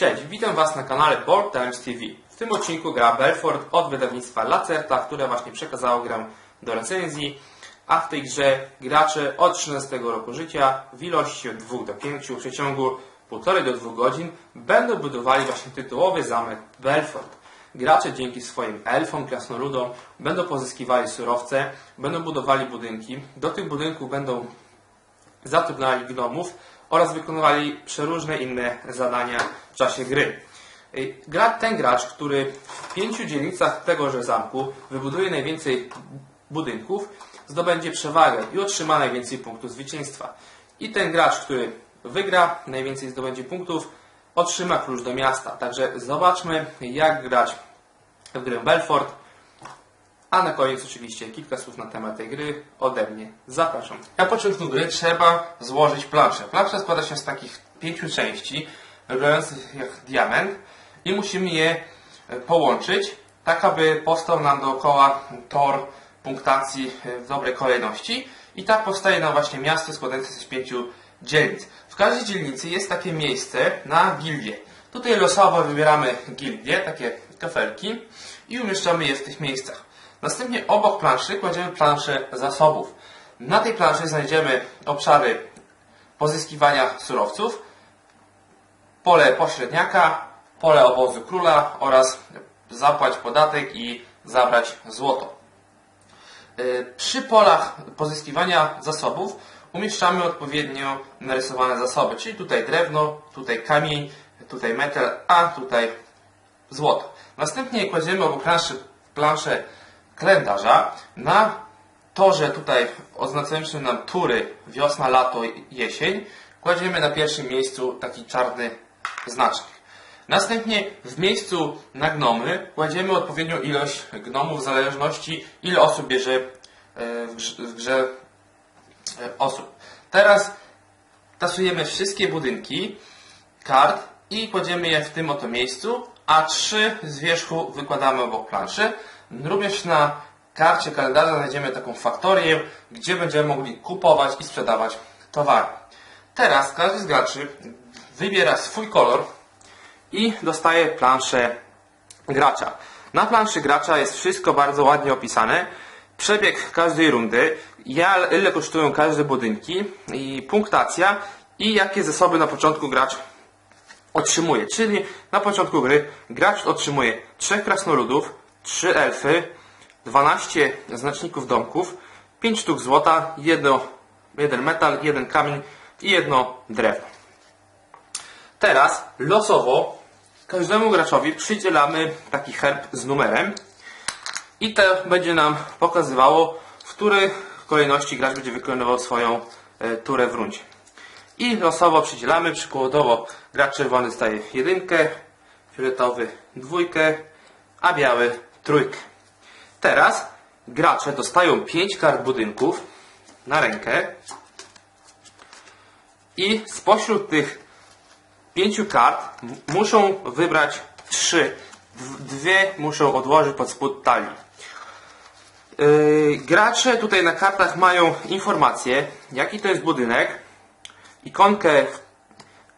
Cześć, witam Was na kanale Board Times TV. W tym odcinku gra Belfort od wydawnictwa Lacerta, które właśnie przekazało grę do recenzji, a w tej grze gracze od 13 roku życia w ilości od 2 do 5 w przeciągu 1,5 do 2 godzin będą budowali właśnie tytułowy zamek Belfort. Gracze dzięki swoim elfom, krasnoludom będą pozyskiwali surowce, będą budowali budynki. Do tych budynków będą zatrudniali gnomów oraz wykonywali przeróżne inne zadania w czasie gry. Gra, ten gracz, który w pięciu dzielnicach tegoże zamku wybuduje najwięcej budynków, zdobędzie przewagę i otrzyma najwięcej punktów zwycięstwa. I ten gracz, który wygra, najwięcej zdobędzie punktów, otrzyma klucz do miasta. Także zobaczmy, jak grać w grę Belfort. A na koniec oczywiście kilka słów na temat tej gry ode mnie. Zapraszam. Na początku gry trzeba złożyć planszę. Plansza składa się z takich pięciu części, wyglądających jak diament i musimy je e, połączyć, tak aby powstał nam dookoła tor punktacji e, w dobrej kolejności i tak powstaje nam właśnie miasto składające się z pięciu dzielnic. W każdej dzielnicy jest takie miejsce na gildię. Tutaj losowo wybieramy gildię, takie kafelki i umieszczamy je w tych miejscach. Następnie obok planszy kładziemy planszę zasobów. Na tej planszy znajdziemy obszary pozyskiwania surowców, pole pośredniaka, pole obozu króla oraz zapłać podatek i zabrać złoto. Y, Przy polach pozyskiwania zasobów umieszczamy odpowiednio narysowane zasoby, czyli tutaj drewno, tutaj kamień, tutaj metal, a tutaj złoto. Następnie kładziemy obok planszy, planszę kalendarza. Na torze tutaj oznaczającym nam tury wiosna, lato, jesień kładziemy na pierwszym miejscu taki czarny znacznik. Następnie w miejscu na gnomy kładziemy odpowiednią ilość gnomów w zależności ile osób bierze e, w grze, w grze osób. Teraz tasujemy wszystkie budynki kart i kładziemy je w tym oto miejscu, a trzy z wierzchu wykładamy obok planszy. Również na karcie kalendarza znajdziemy taką faktorię, gdzie będziemy mogli kupować i sprzedawać towary. Teraz każdy z graczy wybiera swój kolor i dostaje planszę gracza. Na planszy gracza jest wszystko bardzo ładnie opisane. Przebieg każdej rundy, ile kosztują każde budynki i punktacja i jakie zasoby na początku gracz otrzymuje. Czyli na początku gry gracz otrzymuje 3 krasnoludów, 3 elfy, 12 znaczników domków, 5 sztuk złota, jedno, jeden metal, jeden kamień i jedno drewno. Teraz losowo każdemu graczowi przydzielamy taki herb z numerem i to będzie nam pokazywało, w której kolejności gracz będzie wykonywał swoją e, turę w rundzie. I losowo przydzielamy, przykładowo gracz czerwony dostaje jedynkę, fioletowy dwójkę, a biały trójkę. Teraz gracze dostają 5 kart budynków na rękę i spośród tych pięciu kart m- muszą wybrać trzy. W- Dwie muszą odłożyć pod spód talii. Yy, gracze tutaj na kartach mają informacje, jaki to jest budynek, ikonkę,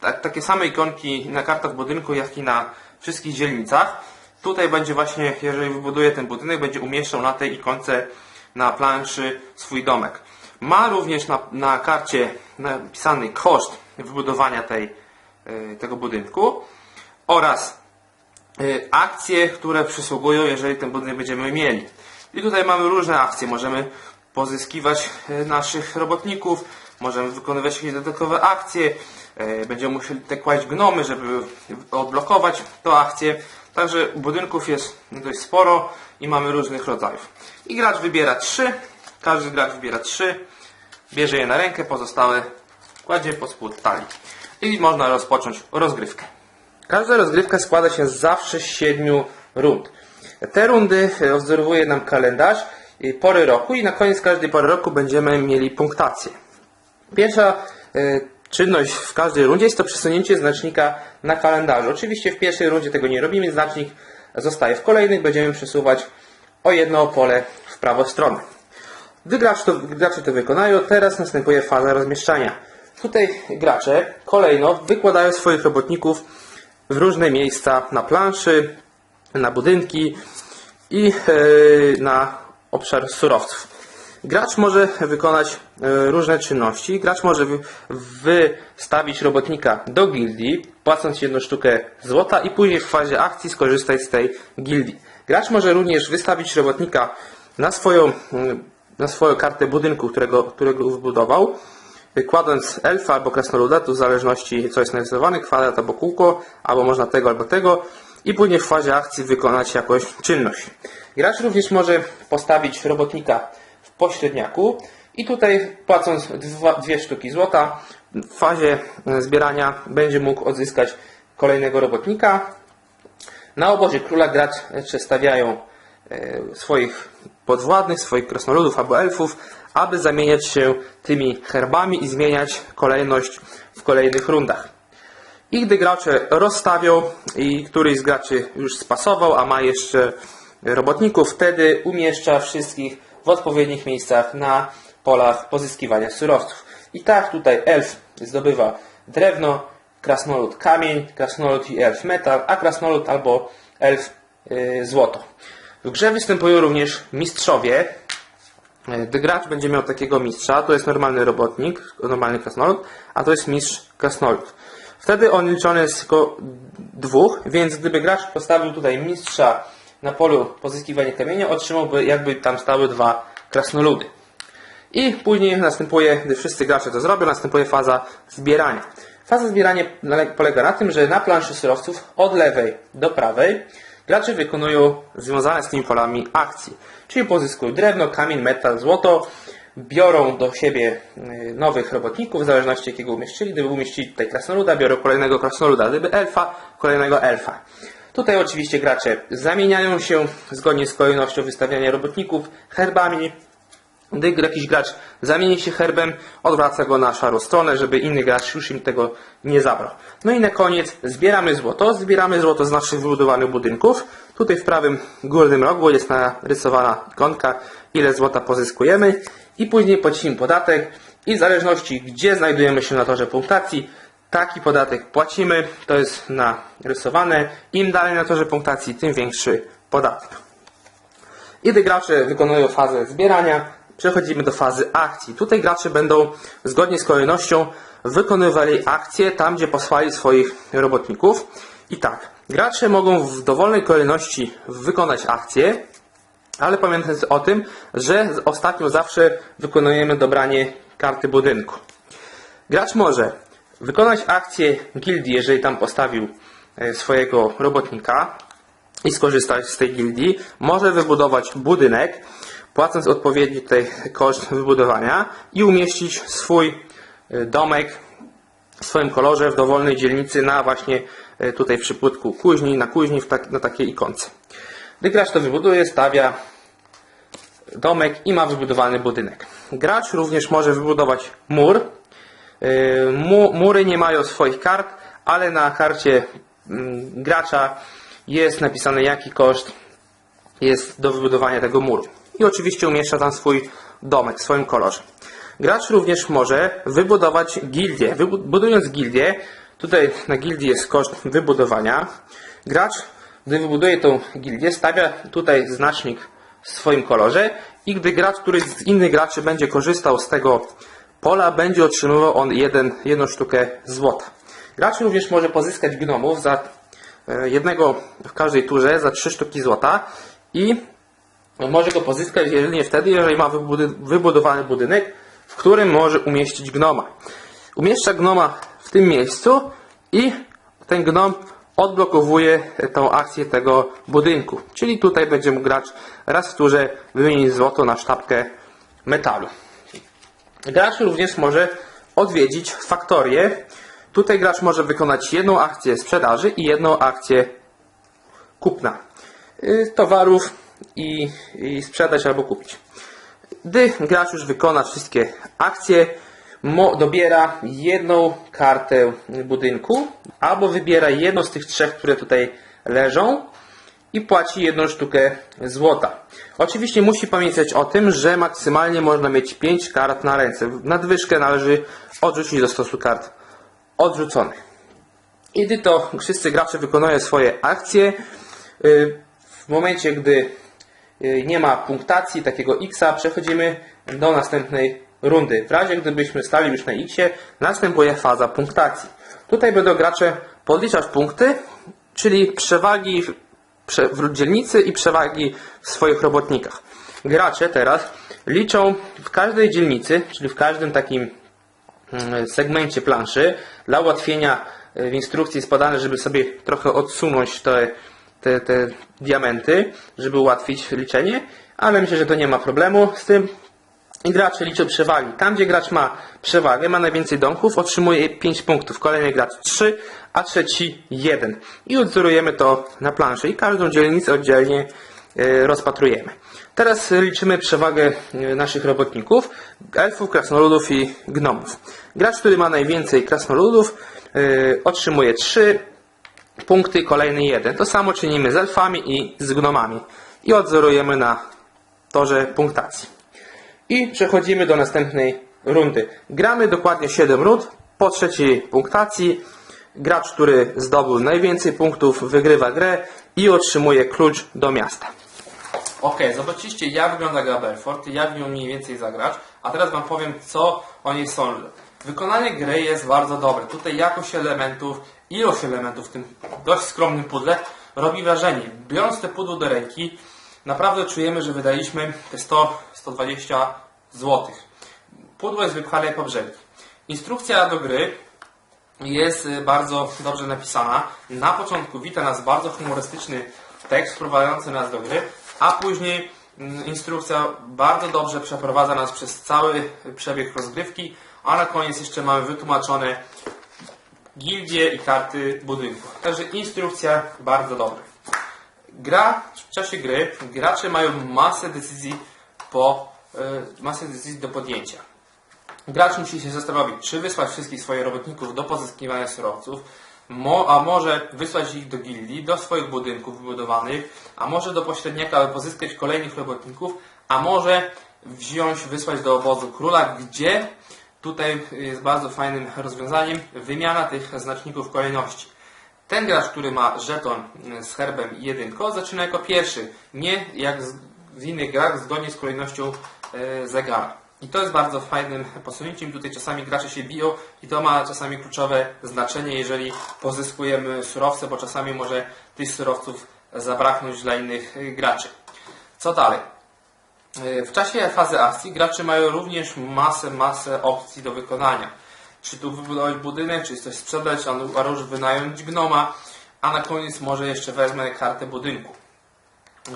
tak, takie same ikonki na kartach budynku, jak i na wszystkich dzielnicach. Tutaj będzie właśnie, jeżeli wybuduje ten budynek, będzie umieszczał na tej ikonce na planszy swój domek. Ma również na, na karcie napisany koszt wybudowania tej, y, tego budynku oraz y, akcje, które przysługują, jeżeli ten budynek będziemy mieli. I tutaj mamy różne akcje. Możemy pozyskiwać y, naszych robotników, możemy wykonywać jakieś dodatkowe akcje, będziemy musieli te kłaść gnomy, żeby odblokować tą akcję. Także budynków jest dość sporo i mamy różnych rodzajów. I gracz wybiera trzy, każdy gracz wybiera trzy, bierze je na rękę, pozostałe kładzie pod spód talii. I można rozpocząć rozgrywkę. Każda rozgrywka składa się zawsze z siedmiu rund. Te rundy e, odwzorowuje nam kalendarz, i pory roku i na koniec każdej pory roku będziemy mieli punktację. Pierwsza e, czynność w każdej rundzie jest to przesunięcie znacznika na kalendarzu. Oczywiście w pierwszej rundzie tego nie robimy, znacznik zostaje. W kolejnych będziemy przesuwać o jedno pole w prawą stronę. Gdy to, gracze to wykonają, teraz następuje faza rozmieszczania. Tutaj gracze kolejno wykładają swoich robotników w różne miejsca na planszy, na budynki i e, na obszar surowców. Gracz może wykonać e, różne czynności. Gracz może wy- wystawić robotnika do gildii, płacąc jedną sztukę złota i później w fazie akcji skorzystać z tej gildii. Gracz może również wystawić robotnika na swoją, mm, na swoją kartę budynku, którego, którego wybudował, kładąc elfa albo krasnoluda, w zależności co jest narysowane, kwadrat albo kółko, albo można tego albo tego i później w fazie akcji wykonać jakąś czynność. Gracz również może postawić robotnika pośredniaku i tutaj płacąc dwa, dwie sztuki złota w fazie e, zbierania będzie mógł odzyskać kolejnego robotnika. Na obozie króla gracze stawiają e, swoich podwładnych, swoich krasnoludów albo elfów, aby zamieniać się tymi herbami i zmieniać kolejność w kolejnych rundach. I gdy gracze rozstawią i któryś z graczy już spasował, a ma jeszcze robotników, wtedy umieszcza wszystkich w odpowiednich miejscach na polach pozyskiwania surowców. I tak tutaj elf zdobywa drewno, krasnolud kamień, krasnolud i elf metal, a krasnolud albo elf y, złoto. W grze występują również mistrzowie, gdy gracz będzie miał takiego mistrza, to jest normalny robotnik, normalny krasnolud, a to jest mistrz krasnolud. Wtedy on liczony jest tylko dwóch, więc gdyby gracz postawił tutaj mistrza na polu pozyskiwania kamienia, otrzymałby jakby tam stały dwa krasnoludy. I później następuje, gdy wszyscy gracze to zrobią, następuje faza zbierania. Faza zbierania polega na tym, że na planszy surowców od lewej do prawej gracze wykonują związane z tymi polami akcji. Czyli pozyskują drewno, kamień, metal, złoto, biorą do siebie y, nowych robotników, w zależności jakiego umieścili. Gdyby umieścili tutaj krasnoluda, biorą kolejnego krasnoluda. Gdyby elfa, kolejnego elfa. Tutaj oczywiście gracze zamieniają się zgodnie z kolejnością wystawiania robotników herbami, gdy jakiś gracz zamieni się herbem, odwraca go na szarą stronę, żeby inny gracz już im tego nie zabrał. No i na koniec zbieramy złoto. Zbieramy złoto z naszych wybudowanych budynków. Tutaj w prawym górnym rogu jest narysowana ikonka, ile złota pozyskujemy. I później płacimy podatek. I w zależności gdzie znajdujemy się na torze punktacji, taki podatek płacimy. To jest narysowane. Im dalej na torze punktacji, tym większy podatek. I gdy gracze wykonują fazę zbierania, przechodzimy do fazy akcji. Tutaj gracze będą zgodnie z kolejnością wykonywali akcje tam, gdzie posłali swoich robotników. I tak, gracze mogą w dowolnej kolejności wykonać akcje, ale pamiętając o tym, że ostatnio zawsze wykonujemy dobranie karty budynku. Gracz może wykonać akcję gildii, jeżeli tam postawił e, swojego robotnika i skorzystać z tej gildii. Może wybudować budynek, płacąc odpowiedni tutaj koszt wybudowania i umieścić swój e, domek w swoim kolorze w dowolnej dzielnicy na właśnie e, tutaj przy płytku kuźni, na kuźni w tak, na takiej ikonce. Gdy gracz to wybuduje, stawia domek i ma wybudowany budynek. Gracz również może wybudować mur. Mu- Mury nie mają swoich kart, ale na karcie mm, gracza jest napisane jaki koszt jest do wybudowania tego muru. I oczywiście umieszcza tam swój domek w swoim kolorze. Gracz również może wybudować gildię. Budując gildię, tutaj na gildii jest koszt wybudowania. Gracz, gdy wybuduje tą gildię, stawia tutaj znacznik w swoim kolorze i gdy gracz, któryś z innych graczy będzie korzystał z tego pola, będzie otrzymywał on jeden, jedną sztukę złota. Gracz również może pozyskać gnomów za e, jednego w każdej turze za trzy sztuki złota i może go pozyskać jedynie wtedy, jeżeli ma wybudowany budynek, w którym może umieścić gnoma. Umieszcza gnoma w tym miejscu i ten gnom odblokowuje tą akcję tego budynku. Czyli tutaj będzie mógł gracz raz w turze wymienić złoto na sztabkę metalu. Gracz również może odwiedzić faktorię. Tutaj gracz może wykonać jedną akcję sprzedaży i jedną akcję kupna y, towarów i, i sprzedać albo kupić. Gdy gracz już wykona wszystkie akcje, dobiera jedną kartę budynku albo wybiera jedną z tych trzech, które tutaj leżą i płaci jedną sztukę złota. Oczywiście musi pamiętać o tym, że maksymalnie można mieć 5 kart na ręce. Nadwyżkę należy odrzucić do stosu kart odrzuconych. I gdy to wszyscy gracze wykonują swoje akcje, y, w momencie gdy y, nie ma punktacji takiego X, przechodzimy do następnej rundy. W razie gdybyśmy stali już na X, następuje faza punktacji. Tutaj będą gracze podliczać punkty, czyli przewagi w- dzielnicy i przewagi w swoich robotnikach. Gracze teraz liczą w każdej dzielnicy, czyli w każdym takim mm, segmencie planszy. Dla ułatwienia y, w instrukcji jest podane, żeby sobie trochę odsunąć te, te, te diamenty, żeby ułatwić liczenie, ale myślę, że to nie ma problemu z tym. I gracze liczą przewagi. Tam, gdzie gracz ma przewagę, ma najwięcej domków, otrzymuje 5 punktów. Kolejny gracz 3, a trzeci 1. I odzorujemy to na planszy. I każdą dzielnicę oddzielnie e, rozpatrujemy. Teraz liczymy przewagę e, naszych robotników, elfów, krasnoludów i gnomów. Gracz, który ma najwięcej krasnoludów, e, otrzymuje 3 punkty, kolejny 1. To samo czynimy z elfami i z gnomami. I odzorujemy na torze punktacji. I przechodzimy do następnej rundy. Gramy dokładnie 7 rund. Po trzeciej punktacji gracz, który zdobył najwięcej punktów, wygrywa grę i otrzymuje klucz do miasta. Ok, zobaczyliście jak wygląda gra Belfort, jak w nią mniej więcej zagrać, a teraz Wam powiem co o niej sądzę. Wykonanie gry jest bardzo dobre. Tutaj jakość elementów, ilość elementów w tym dość skromnym pudle robi wrażenie. Biorąc te pudło do ręki, naprawdę czujemy, że wydaliśmy te 100-120 zł. Pudło jest wypchane po brzegi. Instrukcja do gry jest y, bardzo dobrze napisana. Na początku wita nas bardzo humorystyczny tekst wprowadzający nas do gry, a później mm, instrukcja bardzo dobrze przeprowadza nas przez cały przebieg rozgrywki, a na koniec jeszcze mamy wytłumaczone gildie i karty budynku. Także instrukcja bardzo dobra. Gra, w czasie gry gracze mają masę decyzji po, y, masę decyzji do podjęcia. Gracz musi się zastanowić, czy wysłać wszystkich swoich robotników do pozyskiwania surowców, a może wysłać ich do gildii, do swoich budynków wybudowanych, a może do pośredniaka, aby pozyskać kolejnych robotników, a może wziąć, wysłać do obozu króla, gdzie tutaj jest bardzo fajnym rozwiązaniem wymiana tych znaczników kolejności. Ten gracz, który ma żeton z herbem i jedynką, zaczyna jako pierwszy, nie jak z- innych grach zgodnie z kolejnością e, zegara. I to jest bardzo fajnym posunięciem. Tutaj czasami gracze się biją i to ma czasami kluczowe znaczenie, jeżeli pozyskujemy surowce, bo czasami może tych surowców zabraknąć dla innych graczy. Co dalej? W czasie fazy akcji gracze mają również masę, masę opcji do wykonania. Czy tu wybudować budynek, czy coś sprzedać, a róż wynająć gnoma, a na koniec może jeszcze wezmę kartę budynku.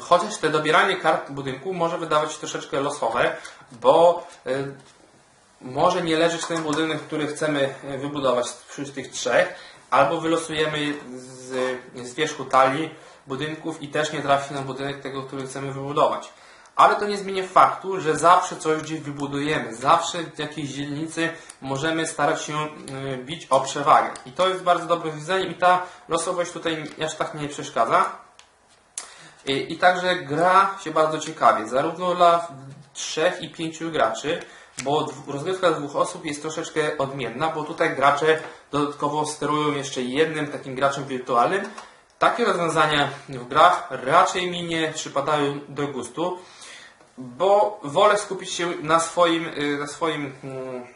Chociaż te dobieranie kart budynku może wydawać się troszeczkę losowe, bo y, może nie leżeć ten budynek, który chcemy y, wybudować wśród tych trzech, albo wylosujemy z, z wierzchu talii budynków i też nie trafi na budynek tego, który chcemy wybudować. Ale to nie zmienia faktu, że zawsze coś gdzieś wybudujemy. Zawsze w jakiejś dzielnicy możemy starać się y, bić o przewagę. I to jest bardzo dobre rozwiązanie i ta losowość tutaj aż tak nie przeszkadza. I, I także gra się bardzo ciekawie, zarówno dla trzech i pięciu graczy, bo rozgrywka dwóch osób jest troszeczkę odmienna, bo tutaj gracze dodatkowo sterują jeszcze jednym takim graczem wirtualnym. Takie rozwiązania w grach raczej mi nie przypadają do gustu, bo wolę skupić się na swoim, y, na swoim mm,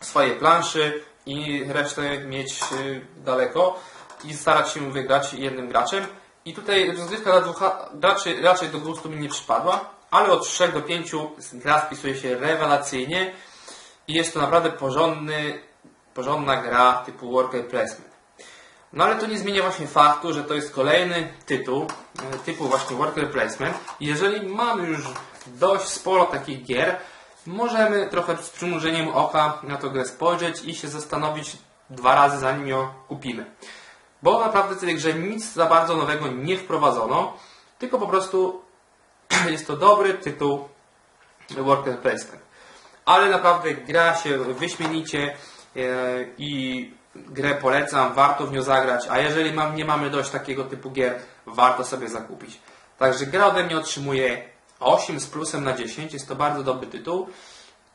swoje planszy i resztę mieć y, daleko i starać się wygrać jednym graczem. I tutaj rozgrywka dla dwóch graczy raczej do gustu mi nie przypadła, ale od 3 do 5 gra spisuje się rewelacyjnie i jest to naprawdę porządny, porządna gra typu worker placement. No ale to nie zmienia właśnie faktu, że to jest kolejny tytuł e, typu właśnie worker placement. Jeżeli mamy już dość sporo takich gier, możemy trochę z przymrużeniem oka na tę grę spojrzeć i się zastanowić dwa razy zanim ją kupimy. Bo naprawdę w tej grze nic za bardzo nowego nie wprowadzono, tylko po prostu jest to dobry tytuł worker placement. Ale naprawdę gra się wyśmienicie e, i grę polecam, warto w nią zagrać, a jeżeli nie mamy dość takiego typu gier, warto sobie zakupić. Także gra ode mnie otrzymuje 8 z plusem na 10, jest to bardzo dobry tytuł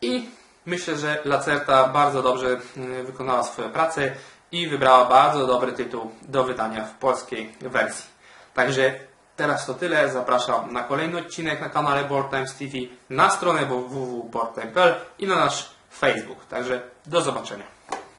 i myślę, że Lacerta bardzo dobrze y, wykonała swoją pracę i wybrała bardzo dobry tytuł do wydania w polskiej wersji. Także teraz to tyle. Zapraszam na kolejny odcinek na kanale Board Times TV, na stronę www.boardtime.pl i na nasz Facebook. Także do zobaczenia.